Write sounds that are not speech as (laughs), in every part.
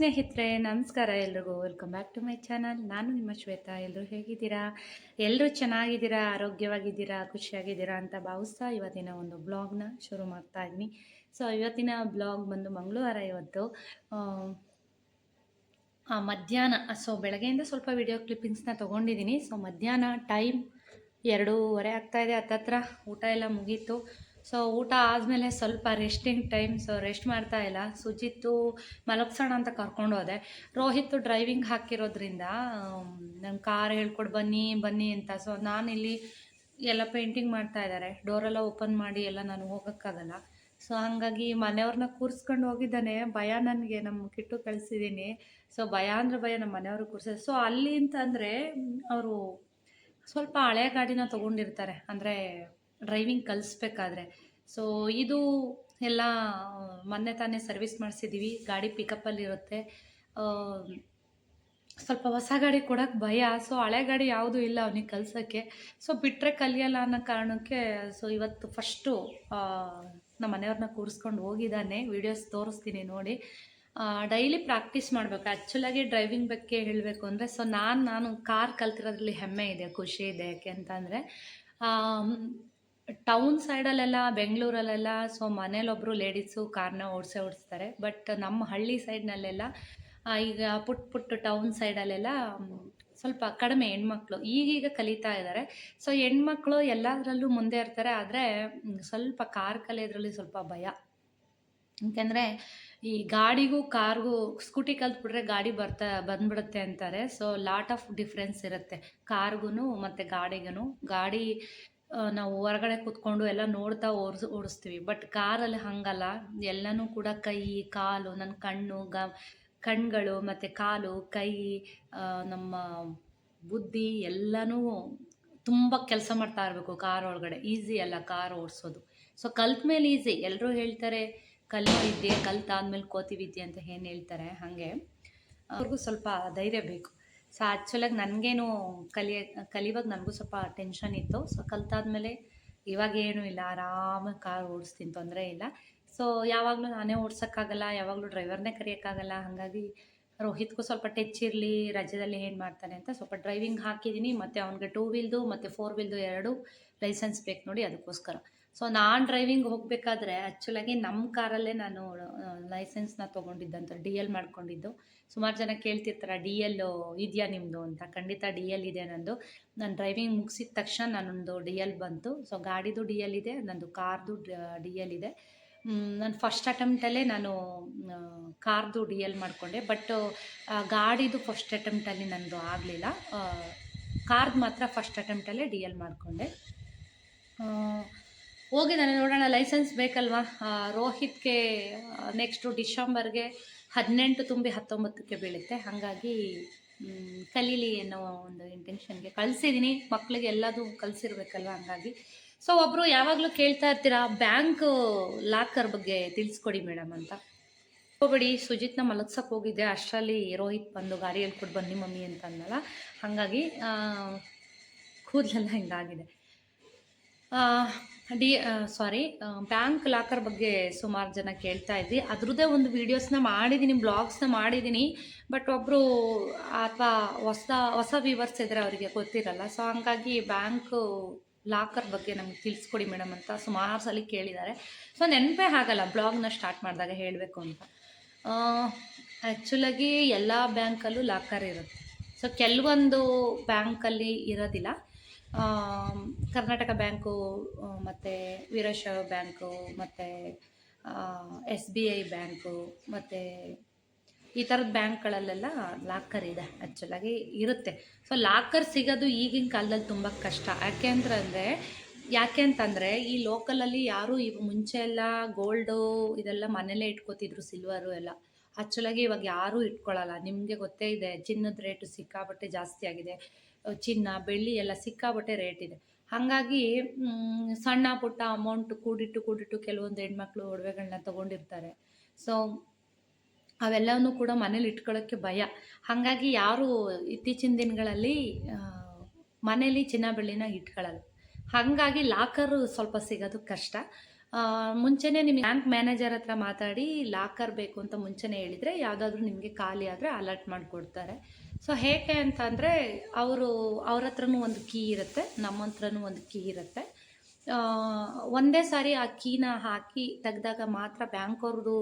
ಸ್ನೇಹಿತರೆ, ನಮಸ್ಕಾರ ಎಲ್ರಿಗೂ. Welcome back to my channel ನಾನು ನಿಮ್ಮ ಶ್ವೇತಾ. ಎಲ್ಲರೂ ಹೇಗಿದ್ದೀರಾ? ಎಲ್ಲರೂ ಚೆನ್ನಾಗಿದ್ದೀರಾ? ಆರೋಗ್ಯವಾಗಿದ್ದೀರಾ? ಖುಷಿಯಾಗಿದ್ದೀರಾ ಅಂತ ಭಾವಿಸ್ತಾ ಇವತ್ತಿನ ಒಂದು ಬ್ಲಾಗ್ನ ಶುರು ಮಾಡ್ತಾ ಇದ್ದೀನಿ. ಸೊ ಇವತ್ತಿನ ಬ್ಲಾಗ್ ಬಂದು ಮಂಗಳವಾರ ಇವತ್ತು. ಮಧ್ಯಾಹ್ನ ಸೊ ಬೆಳಗ್ಗೆಯಿಂದ ಸ್ವಲ್ಪ ವಿಡಿಯೋ ಕ್ಲಿಪ್ಪಿಂಗ್ಸ್ನ ತೊಗೊಂಡಿದ್ದೀನಿ. ಸೊ ಮಧ್ಯಾಹ್ನ ಟೈಮ್ ಎರಡೂವರೆ ಆಗ್ತಾಯಿದೆ ಹತ್ತತ್ರ ಊಟ ಎಲ್ಲ ಮುಗೀತು. ಸೊ ಊಟ ಆದಮೇಲೆ ಸ್ವಲ್ಪ ರೆಸ್ಟಿಂಗ್ ಟೈಮ್ ಸೊ ರೆಸ್ಟ್ ಮಾಡ್ತಾ ಇಲ್ಲ. ಸುಜಿತ್ತು ಮಲಗ್ಸೋಣ ಅಂತ ಕರ್ಕೊಂಡು ಹೋದೆ. ರೋಹಿತ್ ಡ್ರೈವಿಂಗ್ ಹಾಕಿರೋದ್ರಿಂದ ನನ್ನ ಕಾರ್ ಹೇಳ್ಕೊಡು, ಬನ್ನಿ ಬನ್ನಿ ಅಂತ. ಸೊ ನಾನಿಲ್ಲಿ ಎಲ್ಲ ಪೇಂಟಿಂಗ್ ಮಾಡ್ತಾ ಇದ್ದಾರೆ. ಡೋರೆಲ್ಲ ಓಪನ್ ಮಾಡಿ ಎಲ್ಲ ನಾನು ಹೋಗೋಕ್ಕಾಗಲ್ಲ. ಸೊ ಹಾಗಾಗಿ ಮನೆಯವ್ರನ್ನ ಕೂರಿಸ್ಕೊಂಡು ಹೋಗಿದ್ದಾನೆ. ಭಯ ನನಗೆ ನಮ್ಮ ಕಿಟ್ಟು ಕಳಿಸಿದ್ದೀನಿ. ಸೊ ಭಯ ಅಂದರೆ ಭಯ ನಮ್ಮ ಮನೆಯವರು ಕೂರಿಸಿದ್ರು ಸೊ ಅಲ್ಲಿ ಅಂತಂದರೆ ಅವರು ಸ್ವಲ್ಪ ಹಳೆ ಗಾಡಿನ ತೊಗೊಂಡಿರ್ತಾರೆ. ಅಂದರೆ ಡ್ರೈವಿಂಗ್ ಕಲಿಸ್ಬೇಕಾದ್ರೆ. ಸೊ ಇದು ಎಲ್ಲ ಮೊನ್ನೆ ತಾನೇ ಸರ್ವಿಸ್ ಮಾಡಿಸಿದ್ದೀವಿ ಗಾಡಿ ಪಿಕಪ್ಪಲ್ಲಿರುತ್ತೆ ಸ್ವಲ್ಪ ಹೊಸ ಗಾಡಿ ಕೊಡೋಕ್ಕೆ ಭಯ. ಸೊ ಹಳೆ ಗಾಡಿ ಯಾವುದೂ ಇಲ್ಲ ಅವನಿಗೆ ಕಲ್ಸೋಕ್ಕೆ. ಸೊ ಬಿಟ್ಟರೆ ಕಲಿಯಲ್ಲ ಅನ್ನೋ ಕಾರಣಕ್ಕೆ ಸೊ ಇವತ್ತು ಫಸ್ಟು ನಮ್ಮ ಮನೆಯವ್ರನ್ನ ಕೂರಿಸ್ಕೊಂಡು ಹೋಗಿದ್ದಾನೆ. ವೀಡಿಯೋಸ್ ತೋರಿಸ್ತೀನಿ ನೋಡಿ. ಡೈಲಿ ಪ್ರಾಕ್ಟೀಸ್ ಮಾಡಬೇಕು. ಆ್ಯಕ್ಚುಲಾಗಿ ಡ್ರೈವಿಂಗ್ ಬಗ್ಗೆ ಹೇಳಬೇಕು ಅಂದರೆ ಸೊ ನಾನು ನಾನು ಕಾರ್ ಕಲ್ತಿರೋದ್ರಲ್ಲಿ ಹೆಮ್ಮೆ ಇದೆ, ಖುಷಿ ಇದೆ ಯಾಕೆ ಅಂತಂದರೆ ಟೌನ್ ಸೈಡಲ್ಲೆಲ್ಲ ಬೆಂಗಳೂರಲ್ಲೆಲ್ಲ ಸೊ ಮನೇಲೊಬ್ಬರು ಲೇಡೀಸು ಕಾರ್ನ ಓಡಿಸೇ ಓಡಿಸ್ತಾರೆ. ಬಟ್ ನಮ್ಮ ಹಳ್ಳಿ ಸೈಡ್ನಲ್ಲೆಲ್ಲ ಈಗ ಪುಟ್ ಪುಟ್ಟು ಟೌನ್ ಸೈಡಲ್ಲೆಲ್ಲ ಸ್ವಲ್ಪ ಕಡಿಮೆ ಹೆಣ್ಮಕ್ಳು. ಈಗೀಗ ಕಲಿತಾ ಇದ್ದಾರೆ ಸೊ ಹೆಣ್ಮಕ್ಳು ಎಲ್ಲದರಲ್ಲೂ ಮುಂದೆ ಇರ್ತಾರೆ. ಆದರೆ ಸ್ವಲ್ಪ ಕಾರ್ ಕಲಿಯೋದ್ರಲ್ಲಿ ಸ್ವಲ್ಪ ಭಯ. ಯಾಕೆಂದರೆ, ಈ ಗಾಡಿಗೂ ಕಾರ್ಗೂ ಸ್ಕೂಟಿ ಕಲ್ತ್ಬಿಟ್ರೆ ಗಾಡಿ ಬರ್ತಾ, ಬಂದ್ಬಿಡುತ್ತೆ ಅಂತಾರೆ. ಸೊ ಲಾಟ್ ಆಫ್ ಡಿಫ್ರೆನ್ಸ್ ಇರುತ್ತೆ. ಕಾರ್ಗೂ ಮತ್ತು ಗಾಡಿಗೂ ಗಾಡಿ ನಾವು ಹೊರಗಡೆ ಕೂತ್ಕೊಂಡು ಎಲ್ಲ ನೋಡ್ತಾ ಓಡಿಸ್ ಓಡಿಸ್ತೀವಿ. ಬಟ್ ಕಾರಲ್ಲಿ ಹಾಗಲ್ಲ. ಎಲ್ಲನೂ ಕೂಡ ಕೈ, ಕಾಲು ನನ್ನ ಕಣ್ಣು, ಗ, ಕಣ್ಗಳು ಮತ್ತು ಕಾಲು, ಕೈ ನಮ್ಮ ಬುದ್ಧಿ ಎಲ್ಲನೂ ತುಂಬ ಕೆಲಸ ಮಾಡ್ತಾ ಇರಬೇಕು ಕಾರ್ ಒಳಗಡೆ. ಈಸಿ ಅಲ್ಲ ಕಾರ್ ಓಡಿಸೋದು. ಸೊ ಕಲ್ತ ಮೇಲೆ ಈಸಿ ಎಲ್ಲರೂ ಹೇಳ್ತಾರೆ ಕಲಿತಿದ್ದೆ ಕಲ್ತಾದ್ಮೇಲೆ ಕೋತಿವಿದ್ಯೆ ಅಂತ ಏನು ಹೇಳ್ತಾರೆ? ಹಾಗೆ. ಅವ್ರಿಗೂ ಸ್ವಲ್ಪ ಧೈರ್ಯ ಬೇಕು. ಸೊ ಆ್ಯಕ್ಚುಲಾಗಿ ನನಗೇನು ಕಲಿಯ ಕಲಿಯುವಾಗ ನನಗೂ ಸ್ವಲ್ಪ ಟೆನ್ಷನ್ ಇತ್ತು. ಸೊ ಕಲ್ತಾದ್ಮೇಲೆ ಇವಾಗ ಏನೂ ಇಲ್ಲ. ಆರಾಮಾಗಿ ಕಾರ್ ಓಡಿಸ್ತೀನಿ, ತೊಂದರೆ ಇಲ್ಲ. ಸೊ ಯಾವಾಗಲೂ ನಾನೇ ಓಡ್ಸೋಕ್ಕಾಗಲ್ಲ, ಯಾವಾಗಲೂ ಡ್ರೈವರ್ನೇ ಕರೆಯೋಕ್ಕಾಗಲ್ಲ. ಹಾಗಾಗಿ ರೋಹಿತ್ಗೂ ಸ್ವಲ್ಪ ಟಚ್ ಇರಲಿ, ರಜದಲ್ಲಿ ಏನು ಮಾಡ್ತಾನೆ ಅಂತ ಸ್ವಲ್ಪ ಡ್ರೈವಿಂಗ್ ಹಾಕಿದ್ದೀನಿ ಮತ್ತು ಅವನಿಗೆ ಟೂ ವೀಲ್ದು ಮತ್ತು ಫೋರ್ ವೀಲ್ದು ಎರಡು ಲೈಸೆನ್ಸ್ ಬೇಕು ನೋಡಿ ಅದಕ್ಕೋಸ್ಕರ. ಸೊ ನಾನು ಡ್ರೈವಿಂಗ್ ಹೋಗಬೇಕಾದ್ರೆ ಆ್ಯಕ್ಚುಲಾಗಿ ನಮ್ಮ ಕಾರಲ್ಲೇ ನಾನು ಲೈಸೆನ್ಸ್ನ ತೊಗೊಂಡಿದ್ದಂತ ಡಿ ಎಲ್ ಮಾಡ್ಕೊಂಡಿದ್ದು. ಸುಮಾರು ಜನ ಕೇಳ್ತಿರ್ತಾರೆ ಡಿ ಎಲ್ ಇದೆಯಾ ನಿಮ್ಮದು ಅಂತ. ಖಂಡಿತ ಡಿ ಎಲ್ ಇದೆ ನಂದು. ನಾನು ಡ್ರೈವಿಂಗ್ ಮುಗಿಸಿದ ತಕ್ಷಣ ನನ್ನೊಂದು ಡಿ ಎಲ್ ಬಂತು. ಸೊ ಗಾಡಿದು ಡಿ ಎಲ್ ಇದೆ, ನಂದು ಕಾರ್ದು ಡಿ ಎಲ್ ಇದೆ. ನಾನು ಫಸ್ಟ್ ಅಟೆಂಪ್ಟಲ್ಲೇ ನಾನು ಕಾರ್ದು ಡಿ ಎಲ್ ಮಾಡಿಕೊಂಡೆ. ಬಟ್ ಗಾಡಿದು ಫಸ್ಟ್ ಅಟೆಂಪ್ಟಲ್ಲಿ ನಂದು ಆಗಲಿಲ್ಲ. ಕಾರ್ದು ಮಾತ್ರ ಫಸ್ಟ್ ಅಟೆಂಪ್ಟಲ್ಲೇ ಡಿ ಎಲ್ ಮಾಡಿಕೊಂಡೆ. ಹೋಗಿದ್ದಾನೆ, ನೋಡೋಣ ಲೈಸೆನ್ಸ್ ಬೇಕಲ್ವಾ? ರೋಹಿತ್ಗೆ ನೆಕ್ಸ್ಟು ಡಿಸೆಂಬರ್ಗೆ ಹದಿನೆಂಟು ತುಂಬಿ ಹತ್ತೊಂಬತ್ತಕ್ಕೆ ಬೀಳುತ್ತೆ. ಹಾಗಾಗಿ ಕಲೀಲಿ ಅನ್ನೋ ಒಂದು ಇಂಟೆನ್ಷನ್ಗೆ ಕಳಿಸಿದ್ದೀನಿ ಮಕ್ಕಳಿಗೆ ಎಲ್ಲದೂ ಕಲಿಸಿರ್ಬೇಕಲ್ವ ಹಂಗಾಗಿ. ಸೊ ಒಬ್ಬರು ಯಾವಾಗಲೂ ಕೇಳ್ತಾ ಇರ್ತೀರಾ, ಬ್ಯಾಂಕ್ ಲಾಕರ್ ಬಗ್ಗೆ ತಿಳಿಸ್ಕೊಡಿ ಮೇಡಮ್ ಅಂತ. ಹೋಗ್ಬೇಡಿ, ಸುಜಿತ್ನ ಮಲಗ್ಸಕ್ಕೆ ಹೋಗಿದ್ದೆ. ಅಷ್ಟರಲ್ಲಿ ರೋಹಿತ್ ಬಂದು ಗಾಡಿ ಹೇಳ್ಕೊಟ್ಟು ಬನ್ನಿ ಮಮ್ಮಿ ಅಂತ ಅಂದಲ್ಲ ಹಾಗಾಗಿ ಕೂದಲೆಲ್ಲ ಹಿಂಗಾಗಿದೆ. ಡಿ ಸಾರಿ ಬ್ಯಾಂಕ್ ಲಾಕರ್ ಬಗ್ಗೆ ಸುಮಾರು ಜನ ಕೇಳ್ತಾ ಇದ್ವಿ. ಅದರದ್ದೇ ಒಂದು ವೀಡಿಯೋಸ್ನ ಮಾಡಿದ್ದೀನಿ ಬ್ಲಾಗ್ಸ್ನ ಮಾಡಿದ್ದೀನಿ ಬಟ್ ಒಬ್ಬರು ಅಥವಾ ಹೊಸ ಹೊಸ ವ್ಯೂವರ್ಸ್ ಇದ್ದರೆ ಅವರಿಗೆ ಗೊತ್ತಿರಲ್ಲ. ಸೊ ಹಂಗಾಗಿ ಬ್ಯಾಂಕ್ ಲಾಕರ್ ಬಗ್ಗೆ ನಮ್ಗೆ ತಿಳಿಸ್ಕೊಡಿ ಮೇಡಮ್ ಅಂತ ಸುಮಾರು ಸಲ ಕೇಳಿದ್ದಾರೆ ಸೊ ನೆನಪೇ ಆಗಲ್ಲ ಬ್ಲಾಗ್ನ ಸ್ಟಾರ್ಟ್ ಮಾಡಿದಾಗ ಹೇಳಬೇಕು ಅಂತ. ಆ್ಯಕ್ಚುಲಾಗಿ ಎಲ್ಲ ಬ್ಯಾಂಕಲ್ಲೂ ಲಾಕರ್ ಇರುತ್ತೆ. ಸೊ ಕೆಲವೊಂದು ಬ್ಯಾಂಕಲ್ಲಿ ಇರೋದಿಲ್ಲ. ಕರ್ನಾಟಕ ಬ್ಯಾಂಕು ಮತ್ತು ವೀರಶೈವ ಬ್ಯಾಂಕು, ಮತ್ತು ಎಸ್ ಬಿ ಐ ಬ್ಯಾಂಕು, ಮತ್ತು ಈ ಥರದ ಬ್ಯಾಂಕ್ಗಳಲ್ಲೆಲ್ಲ ಲಾಕರ್ ಇದೆ ಆ್ಯಕ್ಚುಲಾಗಿ ಇರುತ್ತೆ. ಸೊ ಲಾಕರ್ ಸಿಗೋದು ಈಗಿನ ಕಾಲದಲ್ಲಿ ತುಂಬ ಕಷ್ಟ. ಯಾಕೆ ಅಂತಂದರೆ ಯಾಕೆ ಅಂತಂದರೆ, ಈ ಲೋಕಲಲ್ಲಿ ಯಾರು ಇವ್ ಮುಂಚೆ ಎಲ್ಲ ಗೋಲ್ಡು ಇದೆಲ್ಲ ಮನೇಲೇ ಇಟ್ಕೋತಿದ್ರು, ಸಿಲ್ವರು ಎಲ್ಲ. ಆ್ಯಕ್ಚುಲಾಗಿ ಇವಾಗ ಯಾರೂ ಇಟ್ಕೊಳ್ಳಲ್ಲ ನಿಮಗೆ ಗೊತ್ತೇ ಇದೆ, ಚಿನ್ನದ ರೇಟು ಸಿಕ್ಕಾಪಟ್ಟೆ ಜಾಸ್ತಿ ಆಗಿದೆ. ಚಿನ್ನ, ಬೆಳ್ಳಿ ಎಲ್ಲ ಸಿಕ್ಕಾಬಟ್ಟೆ ರೇಟ್ ಇದೆ. ಹಾಗಾಗಿ ಸಣ್ಣ ಪುಟ್ಟ ಅಮೌಂಟ್ ಕೂಡಿಟ್ಟು ಕೂಡಿಟ್ಟು ಕೆಲವೊಂದು ಹೆಣ್ಮಕ್ಳು ಒಡವೆಗಳನ್ನ ತೊಗೊಂಡಿರ್ತಾರೆ. ಸೊ ಅವೆಲ್ಲವನ್ನೂ ಕೂಡ ಮನೇಲಿ ಇಟ್ಕೊಳ್ಳೋಕ್ಕೆ ಭಯ. ಹಾಗಾಗಿ ಯಾರು ಇತ್ತೀಚಿನ ದಿನಗಳಲ್ಲಿ ಮನೇಲಿ ಚಿನ್ನ, ಬೆಳ್ಳಿನ ಇಟ್ಕೊಳ್ಳಲ್ಲ. ಹಾಗಾಗಿ ಲಾಕರ್ ಸ್ವಲ್ಪ ಸಿಗೋದು ಕಷ್ಟ. ಮುಂಚೆನೇ ನಿಮಗೆ ಬ್ಯಾಂಕ್ ಮ್ಯಾನೇಜರ್ ಹತ್ರ ಮಾತಾಡಿ ಲಾಕರ್ ಬೇಕು ಅಂತ ಮುಂಚೆನೇ ಹೇಳಿದರೆ ಯಾವುದಾದ್ರೂ ನಿಮಗೆ ಖಾಲಿ ಆದರೆ ಅಲರ್ಟ್ ಮಾಡಿಕೊಡ್ತಾರೆ. ಸೊ ಹೇಗೆ ಅಂತ ಅಂದರೆ ಅವರು ಅವ್ರ ಹತ್ರನೂ ಒಂದು ಕೀ ಇರುತ್ತೆ, ನಮ್ಮ ಹತ್ರನೂ ಒಂದು ಕೀ ಇರುತ್ತೆ. ಒಂದೇ ಸಾರಿ ಆ ಕೀನ ಹಾಕಿ ತೆಗೆದಾಗ ಮಾತ್ರ ಬ್ಯಾಂಕ್ ಅವ್ರದ್ದು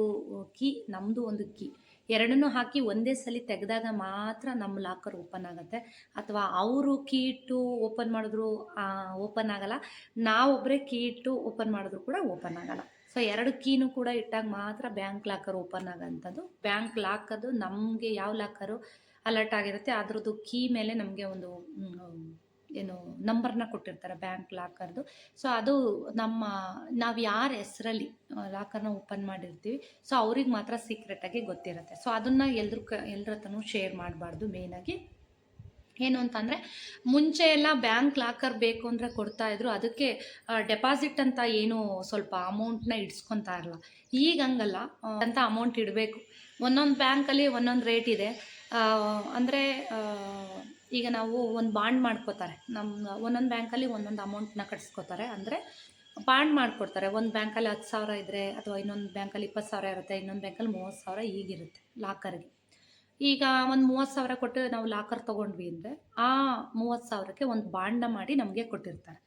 ಕೀ ನಮ್ಮದು ಒಂದು ಕೀ. ಎರಡನ್ನೂ ಹಾಕಿ ಒಂದೇ ಸಲ ತೆಗೆದಾಗ ಮಾತ್ರ ನಮ್ಮ ಲಾಕರ್ ಓಪನ್ ಆಗುತ್ತೆ. ಅಥವಾ ಅವರು ಕೀ ಇಟ್ಟು ಓಪನ್ ಮಾಡಿದ್ರು ಓಪನ್ ಆಗಲ್ಲ. ನಾವೊಬ್ಬರೇ ಕೀ ಇಟ್ಟು ಓಪನ್ ಮಾಡಿದ್ರು ಕೂಡ ಓಪನ್ ಆಗಲ್ಲ. ಸೊ ಎರಡು ಕೀನು ಕೂಡ ಇಟ್ಟಾಗ ಮಾತ್ರ ಬ್ಯಾಂಕ್ ಲಾಕರ್ ಓಪನ್ ಆಗೋಂಥದ್ದು. ಬ್ಯಾಂಕ್ ಲಾಕದು ನಮಗೆ ಯಾವ ಲಾಕರು ಅಲರ್ಟ್ ಆಗಿರುತ್ತೆ. ಅದ್ರದ್ದು ಕೀ ಮೇಲೆ ನಮಗೆ ಒಂದು ಏನು ನಂಬರ್ನ ಕೊಟ್ಟಿರ್ತಾರೆ ಬ್ಯಾಂಕ್ ಲಾಕರ್ದು ಸೊ ಅದು ನಮ್ಮ, ನಾವು ಯಾರ ಹೆಸರಲ್ಲಿ ಲಾಕರ್ನ ಓಪನ್ ಮಾಡಿರ್ತೀವಿ. ಸೊ ಅವ್ರಿಗೆ ಮಾತ್ರ ಸೀಕ್ರೆಟಾಗಿ ಗೊತ್ತಿರುತ್ತೆ. ಸೊ ಅದನ್ನು ಎಲ್ರ ಕ, ಎಲ್ರ ಹತ್ರನೂ ಶೇರ್ ಮಾಡಬಾರ್ದು ಮೇನಾಗಿ ಏನು ಅಂತಂದರೆ, ಮುಂಚೆ ಎಲ್ಲ ಬ್ಯಾಂಕ್ ಲಾಕರ್ ಬೇಕು ಅಂದರೆ ಕೊಡ್ತಾಯಿದ್ರು ಅದಕ್ಕೆ ಡೆಪಾಸಿಟ್ ಅಂತ ಏನು ಸ್ವಲ್ಪ ಅಮೌಂಟ್ನ ಇಡ್ಸ್ಕೊತಾ ಇರಲ್ಲ ಈಗ ಹಂಗಲ್ಲ. ಅಂತ ಅಮೌಂಟ್ ಇಡಬೇಕು. ಒಂದೊಂದು ಬ್ಯಾಂಕಲ್ಲಿ ಒಂದೊಂದು ರೇಟ್ ಇದೆ. ಅಂದರೆ ಈಗ ನಾವು ಒಂದು ಬಾಂಡ್ ಮಾಡ್ಕೋತಾರೆ. ನಮ್ಮ ಒಂದೊಂದು ಬ್ಯಾಂಕಲ್ಲಿ ಒಂದೊಂದು ಅಮೌಂಟ್ನ ಕಟ್ಸ್ಕೊತಾರೆ. ಅಂದರೆ, ಬಾಂಡ್ ಮಾಡಿಕೊಡ್ತಾರೆ. ಒಂದು ಬ್ಯಾಂಕಲ್ಲಿ ಹತ್ತು ಸಾವಿರ ಇದ್ದರೆ ಅಥವಾ ಇನ್ನೊಂದು ಬ್ಯಾಂಕಲ್ಲಿ ಇಪ್ಪತ್ತು ಸಾವಿರ ಇರುತ್ತೆ, ಇನ್ನೊಂದು ಬ್ಯಾಂಕಲ್ಲಿ ಮೂವತ್ತು ಸಾವಿರ ಈಗಿರುತ್ತೆ ಲಾಕರ್ಗೆ. ಈಗ ಒಂದು ಮೂವತ್ತು ಸಾವಿರ ಕೊಟ್ಟು ನಾವು ಲಾಕರ್ ತೊಗೊಂಡ್ವಿ ಅಂದರೆ, ಆ ಮೂವತ್ತು ಸಾವಿರಕ್ಕೆ ಒಂದು ಬಾಂಡ್ನ ಮಾಡಿ ನಮಗೆ ಕೊಟ್ಟಿರ್ತಾರೆ.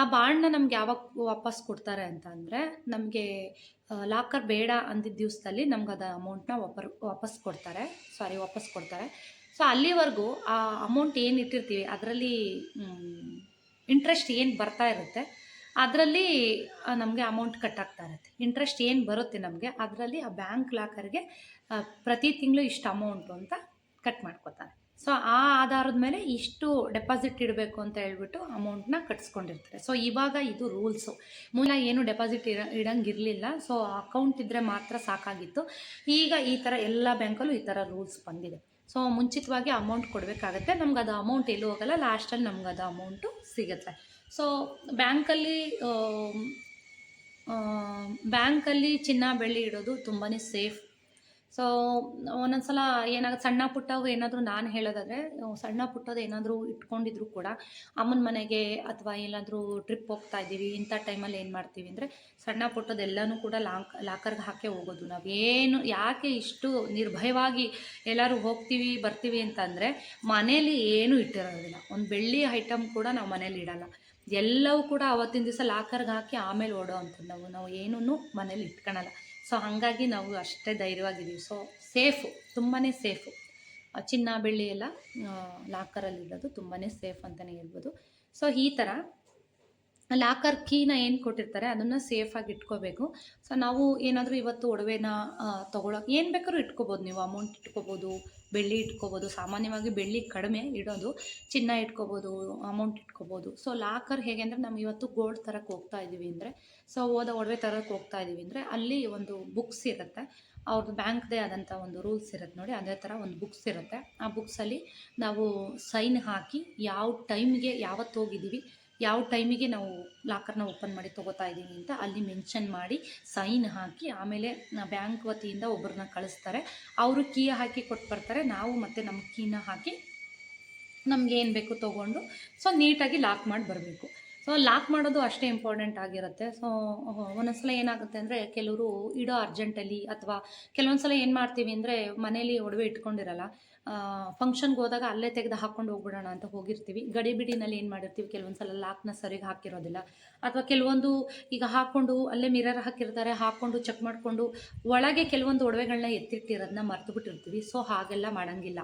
ಆ ಬಾಂಡ್ನ ನಮ್ಗೆ ಯಾವಾಗ ವಾಪಸ್ ಕೊಡ್ತಾರೆ ಅಂತ ಅಂದರೆ ನಮಗೆ ಲಾಕರ್ ಬೇಡ ಅಂದಿದ್ದ ದಿವಸದಲ್ಲಿ ನಮ್ಗೆ ಅದ ಅಮೌಂಟ್ನ ವಾಪರ್, ವಾಪಸ್ ಕೊಡ್ತಾರೆ. ಸಾರಿ, ವಾಪಸ್ ಕೊಡ್ತಾರೆ. ಸೊ ಅಲ್ಲಿವರೆಗೂ ಆ ಅಮೌಂಟ್ ಏನು ಇಟ್ಟಿರ್ತೀವಿ, ಅದರಲ್ಲಿ ಇಂಟ್ರೆಸ್ಟ್ ಏನು ಬರ್ತಾ ಇರುತ್ತೆ, ಅದರಲ್ಲಿ ನಮಗೆ ಅಮೌಂಟ್ ಕಟ್ ಆಗ್ತಾ ಇರುತ್ತೆ. ಇಂಟ್ರೆಸ್ಟ್ ಏನು ಬರುತ್ತೆ ನಮಗೆ, ಅದರಲ್ಲಿ ಆ ಬ್ಯಾಂಕ್ ಲಾಕರ್ಗೆ ಪ್ರತಿ ತಿಂಗಳು ಇಷ್ಟು ಅಮೌಂಟು ಅಂತ ಕಟ್ ಮಾಡ್ಕೋತಾರೆ. ಸೊ ಆ ಆಧಾರದ ಮೇಲೆ ಇಷ್ಟು ಡೆಪಾಸಿಟ್ ಇಡಬೇಕು ಅಂತ ಹೇಳ್ಬಿಟ್ಟು ಅಮೌಂಟ್ನ ಕಟ್ಸ್ಕೊಂಡಿರ್ತಾರೆ. ಸೊ ಇವಾಗ ಇದು ರೂಲ್ಸು ಮೂಲ ಏನು ಡೆಪಾಸಿಟ್ ಇರ, ಇಡಂಗಿರಲಿಲ್ಲ. ಸೊ ಅಕೌಂಟ್ ಇದ್ದರೆ ಮಾತ್ರ ಸಾಕಾಗಿತ್ತು. ಈಗ ಈ ಥರ ಎಲ್ಲ ಬ್ಯಾಂಕಲ್ಲೂ ಈ ಥರ ರೂಲ್ಸ್ ಬಂದಿದೆ. ಸೊ ಮುಂಚಿತವಾಗಿ ಅಮೌಂಟ್ ಕೊಡಬೇಕಾಗತ್ತೆ. ನಮ್ಗೆ ಅದು ಅಮೌಂಟ್ ಎಲ್ಲೂ ಹೋಗಲ್ಲ. ಲಾಸ್ಟಲ್ಲಿ ನಮ್ಗೆ ಅದು ಅಮೌಂಟು ಸಿಗುತ್ತೆ. ಸೊ ಬ್ಯಾಂಕಲ್ಲಿ ಬ್ಯಾಂಕಲ್ಲಿ ಚಿನ್ನ ಬೆಳ್ಳಿ ಇಡೋದು ತುಂಬಾ ಸೇಫ್ ಸೊ ಒಂದೊಂದು ಸಲ ಏನಾಗುತ್ತೆ ಸಣ್ಣ ಪುಟ್ಟವು ಏನಾದರೂ ನಾನು ಹೇಳೋದಾದರೆ ಸಣ್ಣ ಪುಟ್ಟದು ಏನಾದರೂ ಇಟ್ಕೊಂಡಿದ್ರು ಕೂಡ, ಅಮ್ಮನ ಮನೆಗೆ ಅಥವಾ ಎಲ್ಲಾದರೂ ಟ್ರಿಪ್ ಹೋಗ್ತಾ ಇದ್ದೀವಿ, ಇಂಥ ಟೈಮಲ್ಲಿ ಏನು ಮಾಡ್ತೀವಿ ಅಂದರೆ, ಸಣ್ಣ ಪುಟ್ಟದೆಲ್ಲನೂ ಕೂಡ ಲಾಕ್, ಲಾಕರ್ಗೆ ಹಾಕೇ ಹೋಗೋದು. ನಾವು ಏನು ಯಾಕೆ ಇಷ್ಟು ನಿರ್ಭಯವಾಗಿ ಎಲ್ಲರೂ ಹೋಗ್ತೀವಿ, ಬರ್ತೀವಿ ಅಂತಂದರೆ, ಮನೇಲಿ ಏನೂ ಇಟ್ಟಿರೋದಿಲ್ಲ. ಒಂದು ಬೆಳ್ಳಿ ಐಟಮ್ ಕೂಡ ನಾವು ಮನೇಲಿ ಇಡಲ್ಲ. ಎಲ್ಲವೂ ಕೂಡ ಅವತ್ತಿನ ದಿವಸ ಲಾಕರ್ಗೆ ಹಾಕಿ ಆಮೇಲೆ ಓಡೋ ಅಂಥದ್ದು ನಾವು. ನಾವು ಏನೂ ಮನೇಲಿ ಇಟ್ಕೊಳಲ್ಲ ಸೊ ಹಾಗಾಗಿ ನಾವು ಅಷ್ಟೇ ಧೈರ್ಯವಾಗಿದ್ದೀವಿ. ಸೊ ಸೇಫು ತುಂಬಾ ಸೇಫು ಚಿನ್ನ, ಬೆಳ್ಳಿ ಎಲ್ಲ ಲಾಕರಲ್ಲಿರೋದು ತುಂಬಾ ಸೇಫ್ ಅಂತಲೇ ಹೇಳ್ಬೋದು. ಸೊ ಈ ಥರ ಲಾಕರ್ ಕೀನ ಏನು ಕೊಟ್ಟಿರ್ತಾರೆ, ಅದನ್ನು ಸೇಫಾಗಿ ಇಟ್ಕೋಬೇಕು. ಸೊ ನಾವು ಏನಾದರೂ ಇವತ್ತು ಒಡವೆನ ತೊಗೊಳಕ್ಕೆ ಏನು ಬೇಕಾದ್ರೂ ಇಟ್ಕೋಬೋದು ನೀವು ಅಮೌಂಟ್ ಇಟ್ಕೋಬೋದು ಬೆಳ್ಳಿ ಇಟ್ಕೋಬೋದು. ಸಾಮಾನ್ಯವಾಗಿ ಬೆಳ್ಳಿ ಕಡಿಮೆ ಇಡೋದು, ಚಿನ್ನ ಇಟ್ಕೋಬೋದು ಅಮೌಂಟ್ ಇಟ್ಕೋಬೋದು. ಸೊ ಲಾಕರ್ ಹೇಗೆ ಅಂದರೆ ನಾವು ಇವತ್ತು ಗೋಲ್ಡ್ ತರಕ್ಕೆ ಹೋಗ್ತಾ ಇದ್ದೀವಿ ಅಂದರೆ ಸೊ ಹೋದ ಒಡವೆ ತರಕ್ಕೆ ಹೋಗ್ತಾ ಇದ್ದೀವಿ ಅಂದರೆ, ಅಲ್ಲಿ ಒಂದು ಬುಕ್ಸ್ ಇರುತ್ತೆ. ಅವ್ರದ್ದು ಬ್ಯಾಂಕ್ದೇ ಆದಂಥ ಒಂದು ರೂಲ್ಸ್ ಇರುತ್ತೆ ನೋಡಿ, ಅದೇ ಥರ ಒಂದು ಬುಕ್ಸ್ ಇರುತ್ತೆ. ಆ ಬುಕ್ಸಲ್ಲಿ ನಾವು ಸೈನ್ ಹಾಕಿ, ಯಾವ ಟೈಮ್ಗೆ ಯಾವತ್ತು ಹೋಗಿದ್ದೀವಿ ಯಾವ ಟೈಮಿಗೆ ನಾವು ಲಾಕರ್ನ ಓಪನ್ ಮಾಡಿ ತೊಗೋತಾ ಇದ್ದೀನಿ ಅಂತ ಅಲ್ಲಿ ಮೆನ್ಷನ್ ಮಾಡಿ ಸೈನ್ ಹಾಕಿ ಆಮೇಲೆ ಬ್ಯಾಂಕ್ ವತಿಯಿಂದ ಒಬ್ಬರನ್ನ ಕಳಿಸ್ತಾರೆ. ಅವರು ಕೀ ಹಾಕಿ ಕೊಟ್ಟು ಬರ್ತಾರೆ. ನಾವು ಮತ್ತೆ ನಮ್ಮ ಕೀನ ಹಾಕಿ ನಮ್ಗೆ ಏನು ಬೇಕು ತೊಗೊಂಡು ಸೊ ನೀಟಾಗಿ ಲಾಕ್ ಮಾಡಿ ಬರಬೇಕು. ಸೊ ಲಾಕ್ ಮಾಡೋದು ಅಷ್ಟೇ ಇಂಪಾರ್ಟೆಂಟ್ ಆಗಿರುತ್ತೆ. ಸೊ ಒಂದೊಂದ್ಸಲ ಏನಾಗುತ್ತೆ ಅಂದರೆ ಕೆಲವರು ಇಡೋ ಅರ್ಜೆಂಟಲ್ಲಿ ಅಥವಾ ಕೆಲವೊಂದು ಸಲ ಏನು ಮಾಡ್ತೀವಿ ಅಂದರೆ ಮನೇಲಿ ಒಡವೆ ಇಟ್ಕೊಂಡಿರಲ್ಲ ಫಂಕ್ಷನ್ಗೆ ಹೋದಾಗ ಅಲ್ಲೇ ತೆಗೆದು ಹಾಕ್ಕೊಂಡು ಹೋಗ್ಬಿಡೋಣ ಅಂತ ಹೋಗಿರ್ತೀವಿ. ಗಡಿಬಿಡಿನಲ್ಲಿ ಏನು ಮಾಡಿರ್ತೀವಿ? ಕೆಲವೊಂದು ಸಲ ಲಾಕ್ನ ಸರಿಗೆ ಹಾಕಿರೋದಿಲ್ಲ. ಅಥವಾ ಕೆಲವೊಂದು ಈಗ ಹಾಕ್ಕೊಂಡು ಅಲ್ಲೇ ಮಿರರ್ ಹಾಕಿರ್ತಾರೆ ಹಾಕ್ಕೊಂಡು ಚೆಕ್ ಮಾಡಿಕೊಂಡು ಒಳಗೆ ಕೆಲವೊಂದು ಒಡವೆಗಳನ್ನ ಎತ್ತಿಟ್ಟಿರೋದನ್ನ ಮರ್ತು ಬಿಟ್ಟಿರ್ತೀವಿ ಸೊ ಹಾಗೆಲ್ಲ ಮಾಡೋಂಗಿಲ್ಲ.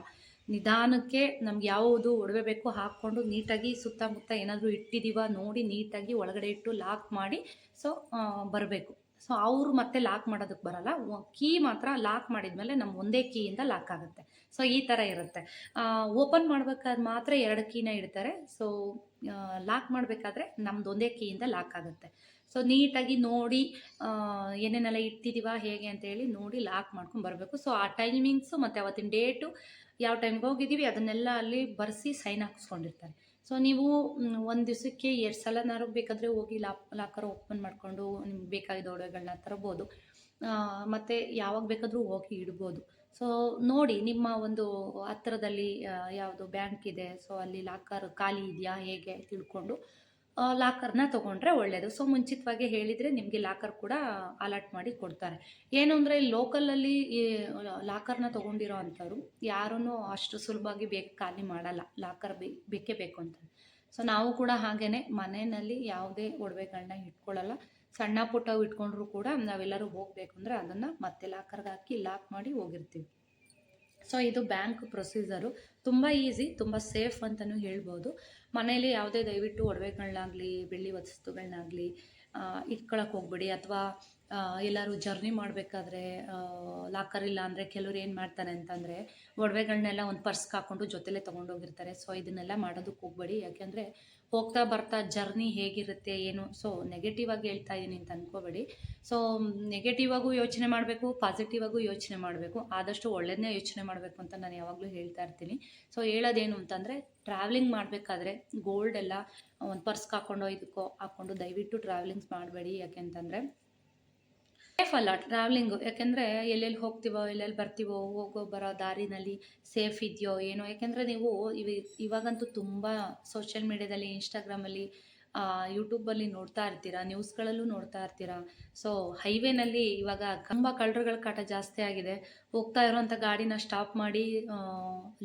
ನಿಧಾನಕ್ಕೆ ನಮ್ಗೆ ಯಾವುದು ಒಡವೆ ಬೇಕು ಹಾಕ್ಕೊಂಡು ನೀಟಾಗಿ ಸುತ್ತಮುತ್ತ ಏನಾದರೂ ಇಟ್ಟಿದ್ದೀವ ನೋಡಿ ನೀಟಾಗಿ ಒಳಗಡೆ ಇಟ್ಟು ಲಾಕ್ ಮಾಡಿ ಸೊ ಬರಬೇಕು. ಸೊ ಅವರು ಮತ್ತೆ ಲಾಕ್ ಮಾಡೋದಕ್ಕೆ ಬರಲ್ಲ. ಕೀ ಮಾತ್ರ ಲಾಕ್ ಮಾಡಿದ್ಮೇಲೆ ನಮ್ಮ ಒಂದೇ ಕೀಯಿಂದ ಲಾಕ್ ಆಗುತ್ತೆ. ಸೊ ಈ ಥರ ಇರುತ್ತೆ. ಓಪನ್ ಮಾಡ್ಬೇಕಾದ್ರೆ ಮಾತ್ರ ಎರಡು ಕೀನ ಇಡ್ತಾರೆ. ಸೊ ಲಾಕ್ ಮಾಡಬೇಕಾದ್ರೆ ನಮ್ದು ಒಂದೇ ಕೀಯಿಂದ ಲಾಕ್ ಆಗುತ್ತೆ. ಸೊ ನೀಟಾಗಿ ನೋಡಿ ಏನೇನೆಲ್ಲ ಇಟ್ಟಿದ್ದೀವ ಹೇಗೆ ಅಂತ ಹೇಳಿ ನೋಡಿ ಲಾಕ್ ಮಾಡ್ಕೊಂಡು ಬರಬೇಕು. ಸೊ ಆ ಟೈಮಿಂಗ್ಸು ಮತ್ತು ಅವತ್ತಿನ ಡೇಟು ಯಾವ ಟೈಮ್ಗೆ ಹೋಗಿದ್ದೀವಿ, ಅದನ್ನೆಲ್ಲ ಅಲ್ಲಿ ಬರೆಸಿ ಸೈನ್ ಹಾಕ್ಸ್ಕೊಂಡಿರ್ತಾರೆ. ಸೊ ನೀವು ಒಂದು ದಿವಸಕ್ಕೆ ಎರಡು ಸಲನಾರು ಬೇಕಾದರೆ ಹೋಗಿ ಲಾಕ್ ಲಾಕರ್ ಓಪನ್ ಮಾಡಿಕೊಂಡು ನಿಮ್ಗೆ ಬೇಕಾಗಿದ್ದ ಒಡವೆಗಳನ್ನ ತರಬೋದು. ಮತ್ತು ಯಾವಾಗ ಬೇಕಾದರೂ ಹೋಗಿ ಇಡ್ಬೋದು. ಸೊ ನೋಡಿ ನಿಮ್ಮ ಒಂದು ಹತ್ತಿರದಲ್ಲಿ ಯಾವುದು ಬ್ಯಾಂಕ್ ಇದೆ. ಸೊ ಅಲ್ಲಿ ಲಾಕರ್ ಖಾಲಿ ಇದೆಯಾ? ಹೇಗೆ? ತಿಳ್ಕೊಂಡು. ಲಾಕರ್ನ ತೊಗೊಂಡ್ರೆ ಒಳ್ಳೆಯದು ಸೊ, ಮುಂಚಿತವಾಗಿ ಹೇಳಿದರೆ ನಿಮಗೆ ಲಾಕರ್ ಕೂಡ ಅಲಾಟ್ ಮಾಡಿ ಕೊಡ್ತಾರೆ. ಏನು ಅಂದರೆ, ಲೋಕಲಲ್ಲಿ ಈ, ಲಾಕರ್ನ ತೊಗೊಂಡಿರೋ ಅಂಥವ್ರು ಯಾರೂ ಅಷ್ಟು ಸುಲಭವಾಗಿ ಬೇಕು ಖಾಲಿ ಮಾಡಲ್ಲ. ಲಾಕರ್ ಬೇಕೇ ಬೇಕು ಅಂತ. ಸೊ, ನಾವು ಕೂಡ ಹಾಗೇ ಮನೆಯಲ್ಲಿ ಯಾವುದೇ ಒಡವೆಗಳನ್ನ ಇಟ್ಕೊಳ್ಳಲ್ಲ. ಸಣ್ಣ ಪುಟ್ಟವು ಇಟ್ಕೊಂಡ್ರು ಕೂಡ ನಾವೆಲ್ಲರೂ ಹೋಗಬೇಕು ಅಂದರೆ ಅದನ್ನು ಮತ್ತೆ ಲಾಕರ್ಗೆ ಹಾಕಿ ಲಾಕ್ ಮಾಡಿ ಹೋಗಿರ್ತೀವಿ. ಸೊ ಇದು ಬ್ಯಾಂಕ್ ಪ್ರೊಸೀಜರು. ತುಂಬ ಈಸಿ, ತುಂಬ ಸೇಫ್ ಅಂತಲೂ ಹೇಳ್ಬೋದು. ಮನೇಲಿ ಯಾವುದೇ ದಯವಿಟ್ಟು ಒಡವೆಗಳನ್ನಾಗಲಿ ಬೆಳ್ಳಿ ವಸ್ತುಗಳನ್ನಾಗಲಿ ಇಟ್ಕೊಳಕ್ಕೆ ಹೋಗ್ಬೇಡಿ ಅಥವಾ ಎಲ್ಲರೂ ಜರ್ನಿ ಮಾಡಬೇಕಾದ್ರೆ ಲಾಕರ್ ಇಲ್ಲ ಅಂದರೆ ಕೆಲವ್ರು ಏನು ಮಾಡ್ತಾರೆ ಅಂತಂದರೆ ಒಡವೆಗಳನ್ನೆಲ್ಲ ಒಂದು ಪರ್ಸ್ಗೆ ಹಾಕ್ಕೊಂಡು ಜೊತೆಲೇ ತೊಗೊಂಡೋಗಿರ್ತಾರೆ. ಸೊ ಇದನ್ನೆಲ್ಲ ಮಾಡೋದಕ್ಕೆ ಹೋಗ್ಬೇಡಿ. ಯಾಕೆಂದರೆ ಹೋಗ್ತಾ ಬರ್ತಾ ಜರ್ನಿ ಹೇಗಿರುತ್ತೆ ಏನು? ಸೊ ನೆಗೆಟಿವ್ ಆಗಿ ಹೇಳ್ತಾ ಇದ್ದೀನಿ ಅಂತ ಅಂದ್ಕೋಬೇಡಿ ಸೊ ನೆಗೆಟಿವ್ ಆಗೂ ಯೋಚನೆ ಮಾಡಬೇಕು ಪಾಸಿಟಿವ್ ಆಗೂ ಯೋಚನೆ ಮಾಡಬೇಕು. ಆದಷ್ಟು ಒಳ್ಳೆಯದನ್ನೇ ಯೋಚನೆ ಮಾಡಬೇಕು ಅಂತ ನಾನು ಯಾವಾಗಲೂ ಹೇಳ್ತಾ ಇರ್ತೀನಿ. ಸೊ ಹೇಳೋದೇನು ಅಂತಂದರೆ ಟ್ರಾವೆಲಿಂಗ್ ಮಾಡಬೇಕಾದ್ರೆ ಗೋಲ್ಡ್ ಎಲ್ಲ ಒಂದು ಪರ್ಸ್ಗೆ ಹಾಕ್ಕೊಂಡು ಇದಕ್ಕೋ ಹಾಕ್ಕೊಂಡು ದಯವಿಟ್ಟು ಟ್ರಾವೆಲಿಂಗ್ಸ್ ಮಾಡಬೇಡಿ. ಯಾಕೆಂತಂದರೆ ಸೇಫ್ ಅಲ್ಲ ಟ್ರಾವೆಲಿಂಗು ಯಾಕೆಂದರೆ ಎಲ್ಲೆಲ್ಲಿ ಹೋಗ್ತೀವೋ, ಎಲ್ಲೆಲ್ಲಿ ಬರ್ತೀವೋ, ಹೋಗೋ, ಬರೋ ದಾರಿನಲ್ಲಿ ಸೇಫ್ ಇದೆಯೋ ಏನೋ. ಯಾಕೆಂದರೆ ನೀವು ಇವ, ಇವಾಗಂತೂ ತುಂಬ ಸೋಷಿಯಲ್ ಮೀಡ್ಯಾದಲ್ಲಿ ಇನ್ಸ್ಟಾಗ್ರಾಮಲ್ಲಿ ಯೂಟ್ಯೂಬಲ್ಲಿ ನೋಡ್ತಾ ಇರ್ತೀರಾ ನ್ಯೂಸ್ಗಳಲ್ಲೂ ನೋಡ್ತಾ ಇರ್ತೀರಾ. ಸೊ ಹೈವೇನಲ್ಲಿ ಇವಾಗ ತುಂಬ ಕಳ್ಳರುಗಳ ಕಾಟ ಜಾಸ್ತಿ ಆಗಿದೆ. ಹೋಗ್ತಾ ಇರೋವಂಥ ಗಾಡಿನ ಸ್ಟಾಪ್ ಮಾಡಿ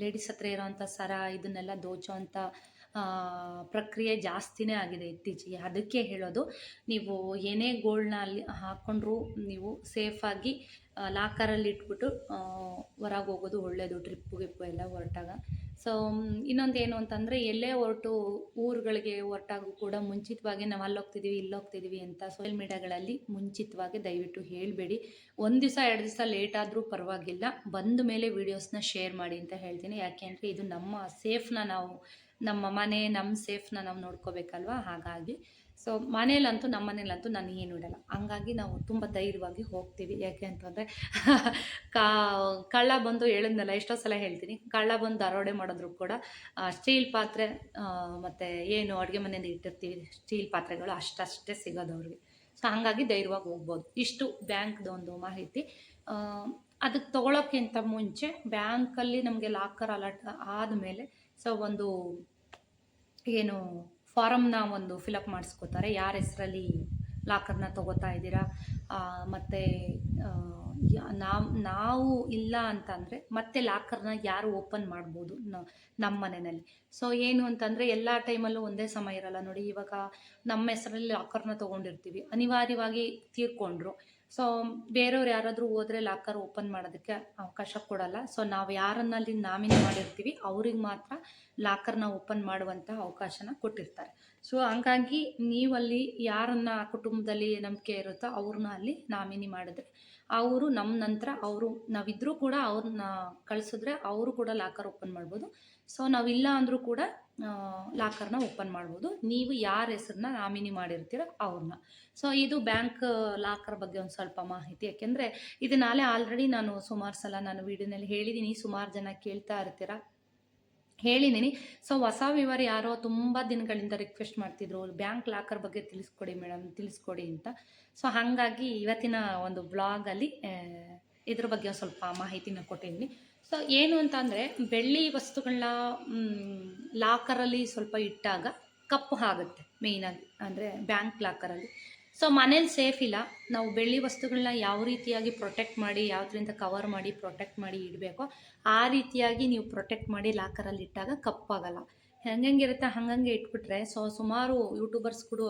ಲೇಡೀಸ್ ಹತ್ರ ಇರೋವಂಥ ಸರ, ಇದನ್ನೆಲ್ಲ ದೋಚೋ ಅಂಥ ಪ್ರಕ್ರಿಯೆ ಜಾಸ್ತಿನೇ ಆಗಿದೆ ಇತ್ತೀಚೆಗೆ. ಅದಕ್ಕೆ ಹೇಳೋದು, ನೀವು ಏನೇ ಗೋಲ್ಡ್ನ ಅಲ್ಲಿ ಹಾಕ್ಕೊಂಡ್ರೂ ನೀವು ಸೇಫಾಗಿ ಲಾಕರಲ್ಲಿ ಇಟ್ಬಿಟ್ಟು ಹೊರಗೆ ಹೋಗೋದು ಒಳ್ಳೆಯದು ಟ್ರಿಪ್ಪು ಗಿಪ್ಪು ಎಲ್ಲ ಹೊರಟಾಗ. ಸೊ ಇನ್ನೊಂದು ಏನು ಅಂತಂದರೆ, ಎಲ್ಲೇ ಹೊರಟು ಊರುಗಳಿಗೆ ಹೊರಟಾಗೂ ಕೂಡ ಮುಂಚಿತವಾಗಿ ನಾವು ಅಲ್ಲಿ ಹೋಗ್ತಿದ್ದೀವಿ ಇಲ್ಲಿ ಹೋಗ್ತಿದ್ದೀವಿ ಅಂತ ಸೋಷಿಯಲ್ ಮೀಡಿಯಾಗಳಲ್ಲಿ ಮುಂಚಿತವಾಗಿ ದಯವಿಟ್ಟು ಹೇಳಬೇಡಿ. ಒಂದು ದಿವಸ, ಎರಡು ದಿವಸ ಲೇಟ್ ಆದರೂ ಪರವಾಗಿಲ್ಲ. ಬಂದ ಮೇಲೆ ವೀಡಿಯೋಸ್ನ ಶೇರ್ ಮಾಡಿ ಅಂತ ಹೇಳ್ತೀನಿ. ಯಾಕೆ ಅಂದರೆ, ಇದು ನಮ್ಮ ಸೇಫ್ನ ನಾವು ನಮ್ಮ ಮನೆ ನಮ್ಮ ಸೇಫ್ನ ನಾವು ನೋಡ್ಕೋಬೇಕಲ್ವಾ? ಹಾಗಾಗಿ. ಸೊ ಮನೇಲಂತೂ ನಮ್ಮ ಮನೇಲಂತೂ ನಾನು ಏನು ಇಡಲ್ಲ ಹಂಗಾಗಿ ನಾವು ತುಂಬ ಧೈರ್ಯವಾಗಿ ಹೋಗ್ತೀವಿ. ಯಾಕೆ ಅಂತಂದರೆ, (laughs) ಕಾ, ಕಳ್ಳ ಬಂದು ಹೇಳಿದ್ನಲ್ಲ, ಎಷ್ಟೋ ಸಲ ಹೇಳ್ತೀನಿ. ಕಳ್ಳ ಬಂದು ದರೋಡೆ ಮಾಡಿದ್ರು ಕೂಡ ಸ್ಟೀಲ್ ಪಾತ್ರೆ ಮತ್ತು ಏನು ಅಡುಗೆ ಮನೆಯಲ್ಲಿ ಇಟ್ಟಿರ್ತೀವಿ, ಸ್ಟೀಲ್ ಪಾತ್ರೆಗಳು ಅಷ್ಟಷ್ಟೇ ಸಿಗೋದು ಅವ್ರಿಗೆ. ಸೊ ಹಾಗಾಗಿ ಧೈರ್ಯವಾಗಿ ಹೋಗ್ಬೋದು. ಇಷ್ಟು ಬ್ಯಾಂಕ್ದು ಒಂದು ಮಾಹಿತಿ. ಅದಕ್ಕೆ ತೊಗೊಳೋಕ್ಕಿಂತ ಮುಂಚೆ, ಬ್ಯಾಂಕಲ್ಲಿ ನಮಗೆ ಲಾಕರ್ ಅಲರ್ಟ್ ಆದಮೇಲೆ ಸೊ ಒಂದು ಏನು ಫಾರಮ್ನ ಒಂದು ಫಿಲಪ್ ಮಾಡಿಸ್ಕೋತಾರೆ. ಯಾರ ಹೆಸರಲ್ಲಿ ಲಾಕರ್ನ ತೊಗೋತಾ ಇದ್ದೀರಾ? ಮತ್ತು ನಾವು ನಾವು ಇಲ್ಲ ಅಂತಂದರೆ ಮತ್ತೆ ಲಾಕರ್ನ ಯಾರು ಓಪನ್ ಮಾಡ್ಬೋದು ನಮ್ಮ ಮನೆಯಲ್ಲಿ. ಸೊ ಏನು ಅಂತಂದರೆ ಎಲ್ಲ ಟೈಮಲ್ಲೂ ಒಂದೇ ಸಮಯ ಇರಲ್ಲ ನೋಡಿ. ಇವಾಗ ನಮ್ಮ ಹೆಸರಲ್ಲಿ ಲಾಕರ್ನ ತೊಗೊಂಡಿರ್ತೀವಿ. ಅನಿವಾರ್ಯವಾಗಿ ತೀರ್ಕೊಂಡ್ರು. ಸೊ ಬೇರೆಯವ್ರು ಯಾರಾದರೂ ಹೋದರೆ ಲಾಕರ್ ಓಪನ್ ಮಾಡೋದಕ್ಕೆ ಅವಕಾಶ ಕೊಡಲ್ಲ. ಸೊ ನಾವು ಯಾರನ್ನಲ್ಲಿ ನಾಮಿನಿ ಮಾಡಿರ್ತೀವಿ, ಅವ್ರಿಗೆ ಮಾತ್ರ ಲಾಕರ್ನ ಓಪನ್ ಮಾಡುವಂಥ ಅವಕಾಶನ ಕೊಟ್ಟಿರ್ತಾರೆ. ಸೊ ಹಂಗಾಗಿ ನೀವಲ್ಲಿ ಯಾರನ್ನ ಕುಟುಂಬದಲ್ಲಿ ನಂಬಿಕೆ ಇರುತ್ತೋ ಅವ್ರನ್ನ ಅಲ್ಲಿ ನಾಮಿನಿ ಮಾಡಿದ್ರೆ ಅವರು ನಮ್ಮ ನಂತರ ಅವರು, ನಾವಿದ್ರೂ ಕೂಡ ಅವ್ರನ್ನ ಕಳಿಸಿದ್ರೆ ಅವರು ಕೂಡ ಲಾಕರ್ ಓಪನ್ ಮಾಡ್ಬೋದು. ಸೊ, ನಾವಿಲ್ಲ ಅಂದರೂ ಕೂಡ ಲಾಕರ್ನ ಓಪನ್ ಮಾಡ್ಬೋದು. ನೀವು ಯಾರ ಹೆಸರನ್ನ ನಾಮಿನಿ ಮಾಡಿರ್ತೀರೋ ಅವ್ರನ್ನ ಸೊ, ಇದು ಬ್ಯಾಂಕ್ ಲಾಕರ್ ಬಗ್ಗೆ ಒಂದು ಸ್ವಲ್ಪ ಮಾಹಿತಿ. ಯಾಕೆಂದರೆ ಇದನ್ನಾಲೆ ಆಲ್ರೆಡಿ ನಾನು ಸುಮಾರು ಸಲ ನಾನು ವೀಡಿಯೋನಲ್ಲಿ ಹೇಳಿದ್ದೀನಿ ಸುಮಾರು ಜನ ಕೇಳ್ತಾ ಇರ್ತೀರ? ಹೇಳಿದ್ದೀನಿ. ಸೊ ಹೊಸ ವಿವರ ಯಾರೋ ತುಂಬ ದಿನಗಳಿಂದ ರಿಕ್ವೆಸ್ಟ್ ಮಾಡ್ತಿದ್ರು. ಬ್ಯಾಂಕ್ ಲಾಕರ್ ಬಗ್ಗೆ ತಿಳಿಸ್ಕೊಡಿ ಮೇಡಮ್ ತಿಳಿಸ್ಕೊಡಿ ಅಂತ. ಸೊ ಹಾಗಾಗಿ ಇವತ್ತಿನ ಒಂದು ಬ್ಲಾಗಲ್ಲಿ ಇದ್ರ ಬಗ್ಗೆ ಸ್ವಲ್ಪ ಮಾಹಿತಿನ ಕೊಟ್ಟಿದ್ದೀನಿ. ಸೊ ಏನು ಅಂತ ಅಂದರೆ, ಬೆಳ್ಳಿ ವಸ್ತುಗಳನ್ನ ಲಾಕರಲ್ಲಿ ಸ್ವಲ್ಪ ಇಟ್ಟಾಗ ಕಪ್ಪು ಆಗುತ್ತೆ ಮೇಯ್ನಾಗಿ ಅಂದರೆ ಬ್ಯಾಂಕ್ ಲಾಕರಲ್ಲಿ ಸೊ ಮನೇಲಿ ಸೇಫ್ ಇಲ್ಲ. ನಾವು ಬೆಳ್ಳಿ ವಸ್ತುಗಳನ್ನ ಯಾವ ರೀತಿಯಾಗಿ ಪ್ರೊಟೆಕ್ಟ್ ಮಾಡಿ, ಯಾವ್ದ್ರಿಂದ ಕವರ್ ಮಾಡಿ ಪ್ರೊಟೆಕ್ಟ್ ಮಾಡಿ ಇಡಬೇಕೋ, ಆ ರೀತಿಯಾಗಿ ನೀವು ಪ್ರೊಟೆಕ್ಟ್ ಮಾಡಿ ಲಾಕರಲ್ಲಿ ಇಟ್ಟಾಗ ಕಪ್ಪಾಗಲ್ಲ. ಹೆಂಗಿರುತ್ತೆ ಹಂಗಂಗೆ ಇಟ್ಬಿಟ್ರೆ ಸೊ ಸುಮಾರು ಯೂಟ್ಯೂಬರ್ಸ್ಗಳು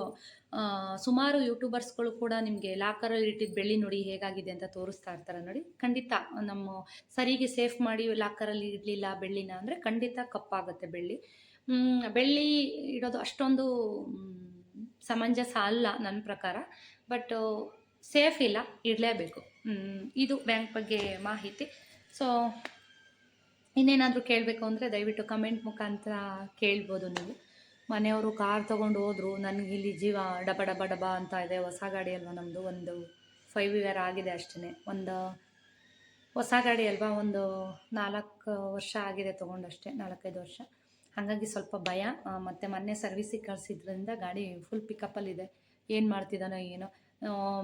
ಸುಮಾರು ಯೂಟ್ಯೂಬರ್ಸ್ಗಳು ಕೂಡ ನಿಮಗೆ ಲಾಕರಲ್ಲಿ ಇಟ್ಟಿದ್ದು ಬೆಳ್ಳಿ ನೋಡಿ ಹೇಗಾಗಿದೆ ಅಂತ ತೋರಿಸ್ತಾ ಇರ್ತಾರೆ ನೋಡಿ. ಖಂಡಿತ ನಮ್ಮ ಸರಿಗೆ ಸೇಫ್ ಮಾಡಿ ಲಾಕರಲ್ಲಿ ಇಡಲಿಲ್ಲ ಬೆಳ್ಳಿನ ಅಂದರೆ ಖಂಡಿತ ಕಪ್ಪಾಗುತ್ತೆ ಬೆಳ್ಳಿ. ಬೆಳ್ಳಿ ಇಡೋದು ಅಷ್ಟೊಂದು ಸಮಂಜಸ ಅಲ್ಲ ನನ್ನ ಪ್ರಕಾರ. ಬಟ್ ಸೇಫ್ ಇಲ್ಲ ಇಡಲೇಬೇಕು ಇದು ಬ್ಯಾಂಕ್ ಬಗ್ಗೆ ಮಾಹಿತಿ. ಸೊ ಇನ್ನೇನಾದರೂ ಕೇಳಬೇಕು ಅಂದರೆ ದಯವಿಟ್ಟು ಕಮೆಂಟ್ ಮುಖಾಂತರ ಕೇಳ್ಬೋದು ನೀವು. ಮನೆಯವರು ಕಾರ್ ತೊಗೊಂಡು ಹೋದ್ರು, ನನಗೆ ಇಲ್ಲಿ ಜೀವ ಡಬ ಡಬ ಡಬ ಅಂತ ಇದೆ, ಹೊಸ ಗಾಡಿ ಅಲ್ವಾ ನಮ್ಮದು ಒಂದು ಫೈವ್ ಇಯರ್ ಆಗಿದೆ ಅಷ್ಟೇ ಒಂದು ಹೊಸ ಗಾಡಿ ಅಲ್ವಾ? ಒಂದು ನಾಲ್ಕು ವರ್ಷ ಆಗಿದೆ ತೊಗೊಂಡಷ್ಟೇ ನಾಲ್ಕೈದು ವರ್ಷ. ಹಾಗಾಗಿ ಸ್ವಲ್ಪ ಭಯ ಮತ್ತು ಮೊನ್ನೆ ಸರ್ವಿಸಿಗೆ ಕಳಿಸಿದ್ರಿಂದ ಗಾಡಿ ಫುಲ್ ಪಿಕಪ್ಪಲ್ಲಿದೆ ಏನು ಮಾಡ್ತಿದ್ದಾನೋ ಏನೋ.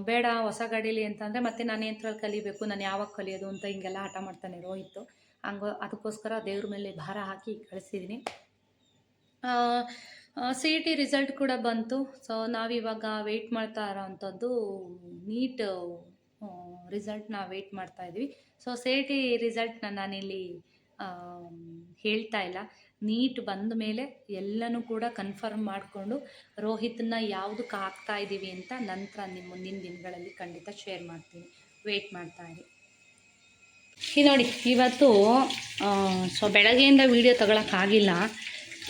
ಬೇಡ, ಹೊಸ ಗಾಡೀಲಿ ಅಂತಂದರೆ ಮತ್ತೆ ನಾನು ಯಂತ್ರಲ್ಲಿ ಕಲಿಬೇಕು, ನಾನು ಯಾವಾಗ ಕಲಿಯೋದು ಅಂತ ಹಿಂಗೆಲ್ಲ ಹಠ ಮಾಡ್ತಾನೆ ರೋಹಿತ್ತು ಹಂಗ ಅದಕ್ಕೋಸ್ಕರ ದೇವ್ರ ಮೇಲೆ ಭಾರ ಹಾಕಿ ಕಳಿಸಿದ್ದೀನಿ ಸಿ ಇ ಟಿ ರಿಸಲ್ಟ್ ಕೂಡ ಬಂತು. ಸೊ ನಾವಿವಾಗ ವೆಯ್ಟ್ ಮಾಡ್ತಾ ಇರೋವಂಥದ್ದು ನೀಟ್ ರಿಸಲ್ಟ್ ನಾವು ವೆಯ್ಟ್ ಮಾಡ್ತಾ ಇದ್ವಿ. ಸೊ ಸಿ ಇ ಟಿ ರಿಸಲ್ಟ್ನ ನಾನಿಲ್ಲಿ ಹೇಳ್ತಾ ಇಲ್ಲ. ನೀಟ್ ಬಂದ ಮೇಲೆ ಎಲ್ಲನೂ ಕೂಡ ಕನ್ಫರ್ಮ್ ಮಾಡಿಕೊಂಡು ರೋಹಿತನ್ನ ಯಾವುದಕ್ಕೆ ಹಾಕ್ತಾ ಇದ್ದೀವಿ ಅಂತ ನಂತರ ನಿಮ್ಮ ಮುಂದಿನ ದಿನಗಳಲ್ಲಿ ಖಂಡಿತ ಶೇರ್ ಮಾಡ್ತೀನಿ. ವೆಯ್ಟ್ ಮಾಡ್ತಾ ಇರಿ. ಈ ನೋಡಿ, ಇವತ್ತು ಸೊ ಬೆಳಗ್ಗೆಯಿಂದ ವೀಡಿಯೋ ತಗೊಳಕ್ಕಾಗಿಲ್ಲ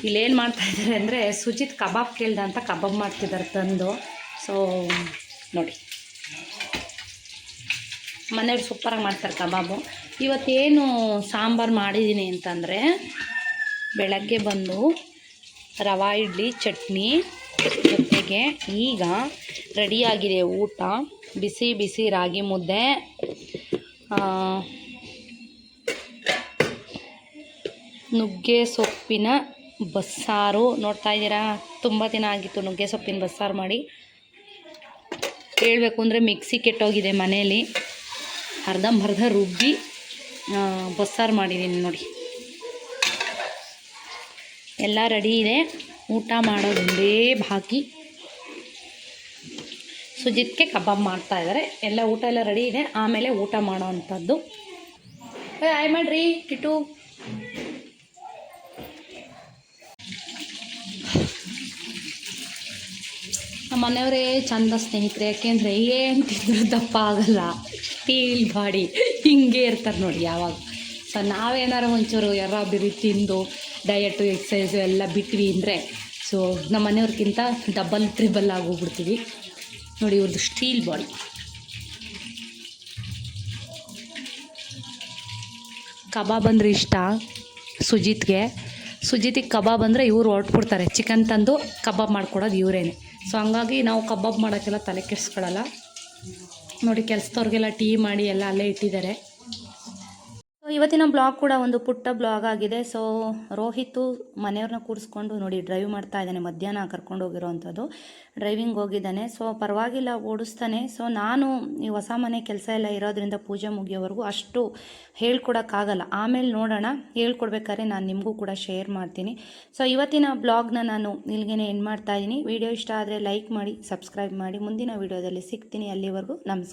ಇಲ್ಲೇನು ಮಾಡ್ತಾ ಇದ್ದಾರೆ ಅಂದರೆ ಸುಜಿತ್ ಕಬಾಬ್ ಕೇಳ್ದ ಅಂತ ಕಬಾಬ್ ಮಾಡ್ತಿದ್ದಾರೆ ತಂದು. ಸೊ ನೋಡಿ. ಮನೆಯವ್ರು ಸೂಪರಾಗಿ ಮಾಡ್ತಾರೆ ಕಬಾಬು. ಇವತ್ತೇನು ಸಾಂಬಾರು ಮಾಡಿದ್ದೀನಿ ಅಂತಂದರೆ ಬೆಳಗ್ಗೆ ಬಂದು ರವಾ, ಇಡ್ಲಿ, ಚಟ್ನಿ ಜೊತೆಗೆ ಈಗ ರೆಡಿಯಾಗಿದೆ ಊಟ. ಬಿಸಿ ಬಿಸಿ ರಾಗಿ ಮುದ್ದೆ. ನುಗ್ಗೆ ಸೊಪ್ಪಿನ ಬಸ್ಸಾರು. ನೋಡ್ತಾ ಇದ್ದೀರಾ? ತುಂಬ ದಿನ ಆಗಿತ್ತು ನುಗ್ಗೆ ಸೊಪ್ಪಿನ ಬಸ್ಸಾರು ಮಾಡಿ. ಹೇಳಬೇಕು ಅಂದರೆ ಮಿಕ್ಸಿ ಕೆಟ್ಟೋಗಿದೆ ಮನೇಲಿ. ಅರ್ಧಂಬರ್ಧ ರುಬ್ಬಿ ಬಸ್ಸಾರು ಮಾಡಿದ್ದೀನಿ ನೋಡಿ. ಎಲ್ಲ ರೆಡಿ ಇದೆ. ಊಟ ಮಾಡೋದೊಂದೇ ಬಾಕಿ. ಸುಜಿತ್ಗೆ ಕಬಾಬ್ ಮಾಡ್ತಾ ಇದ್ದಾರೆ ಎಲ್ಲ ಊಟ ಎಲ್ಲ ರೆಡಿ ಇದೆ. ಆಮೇಲೆ ಊಟ ಮಾಡೋ ಅಂಥದ್ದು. ಆಯ್ ಮಾಡ್ರಿ ಟಿಟು ನಮ್ಮ ಮನೆಯವರೇ ಚಂದ ಸ್ನೇಹಿತರೆ, ಯಾಕೆಂದರೆ ಏನು ತಿಂದರೂ ದಪ್ಪ ಆಗಲ್ಲ. ಟೀಲ್ ಬಾಡಿ ಹಿಂಗೆ ಇರ್ತಾರೆ ನೋಡಿ ಯಾವಾಗ. ಸೊ ನಾವೇನಾರು ಒಂಚೂರು ಎರ ಬಿರಿ ತಿಂದು ಡಯಟು ಎಕ್ಸಸೈಸು ಎಲ್ಲ ಬಿಟ್ವಿ ಅಂದರೆ ಸೊ ನಮ್ಮ ಮನೆಯವ್ರಿಗಿಂತ ಡಬಲ್ ಟ್ರಿಬಲ್ ಆಗೋಗ್ಬಿಡ್ತೀವಿ. ನೋಡಿ ಇವ್ರದ್ದು ಸ್ಟೀಲ್ ಬಾಡಿ ಕಬಾಬ್ ಅಂದರೆ ಇಷ್ಟ ಸುಜಿತ್ಗೆ. ಸುಜಿತಿಗೆ ಕಬಾಬ್ ಅಂದರೆ ಇವ್ರು ಹೊರಟ್ಬಿಡ್ತಾರೆ. ಚಿಕನ್ ತಂದು ಕಬಾಬ್ ಮಾಡ್ಕೊಡೋದು ಇವರೇನೆ. ಸೊ ಹಂಗಾಗಿ ನಾವು ಕಬಾಬ್ ಮಾಡೋಕ್ಕೆಲ್ಲ ತಲೆ ಕೆಡಿಸ್ಕೊಳ್ಳಲ್ಲ ನೋಡಿ ಕೆಲಸದವ್ರಿಗೆಲ್ಲ ಟೀ ಮಾಡಿ ಎಲ್ಲ ಅಲ್ಲೇ ಇಟ್ಟಿದ್ದಾರೆ. ಇವತ್ತಿನ ಬ್ಲಾಗ್ ಕೂಡ ಒಂದು ಪುಟ್ಟ ಬ್ಲಾಗ್ ಆಗಿದೆ. ಸೊ ರೋಹಿತು ಮನೆಯವ್ರನ್ನ ಕೂರಿಸ್ಕೊಂಡು ನೋಡಿ ಡ್ರೈವ್ ಮಾಡ್ತಾ ಇದ್ದಾನೆ, ಮಧ್ಯಾಹ್ನ ಕರ್ಕೊಂಡು ಹೋಗಿರೋವಂಥದ್ದು. ಡ್ರೈವಿಂಗ್ ಹೋಗಿದ್ದಾನೆ. ಸೊ ಪರವಾಗಿಲ್ಲ, ಓಡಿಸ್ತಾನೆ. ಸೊ ನಾನು ಈ ಹೊಸ ಮನೆ ಕೆಲಸ ಎಲ್ಲ ಇರೋದ್ರಿಂದ ಪೂಜೆ ಮುಗಿಯೋವರೆಗೂ ಅಷ್ಟು ಹೇಳ್ಕೊಡೋಕ್ಕಾಗಲ್ಲ. ಆಮೇಲೆ ನೋಡೋಣ, ಹೇಳ್ಕೊಡ್ಬೇಕಾದ್ರೆ ನಾನು ನಿಮಗೂ ಕೂಡ ಶೇರ್ ಮಾಡ್ತೀನಿ. ಸೊ ಇವತ್ತಿನ ಬ್ಲಾಗ್ನ ನಾನು ಇಲ್ಲಿಗೆ ಎಂಡ್ ಮಾಡ್ತಾ ಇದ್ದೀನಿ. ವಿಡಿಯೋ ಇಷ್ಟ ಆದರೆ ಲೈಕ್ ಮಾಡಿ ಸಬ್ಸ್ಕ್ರೈಬ್ ಮಾಡಿ. ಮುಂದಿನ ವಿಡಿಯೋದಲ್ಲಿ ಸಿಗ್ತೀನಿ ಅಲ್ಲಿವರೆಗೂ. ನಮಸ್ಕಾರ.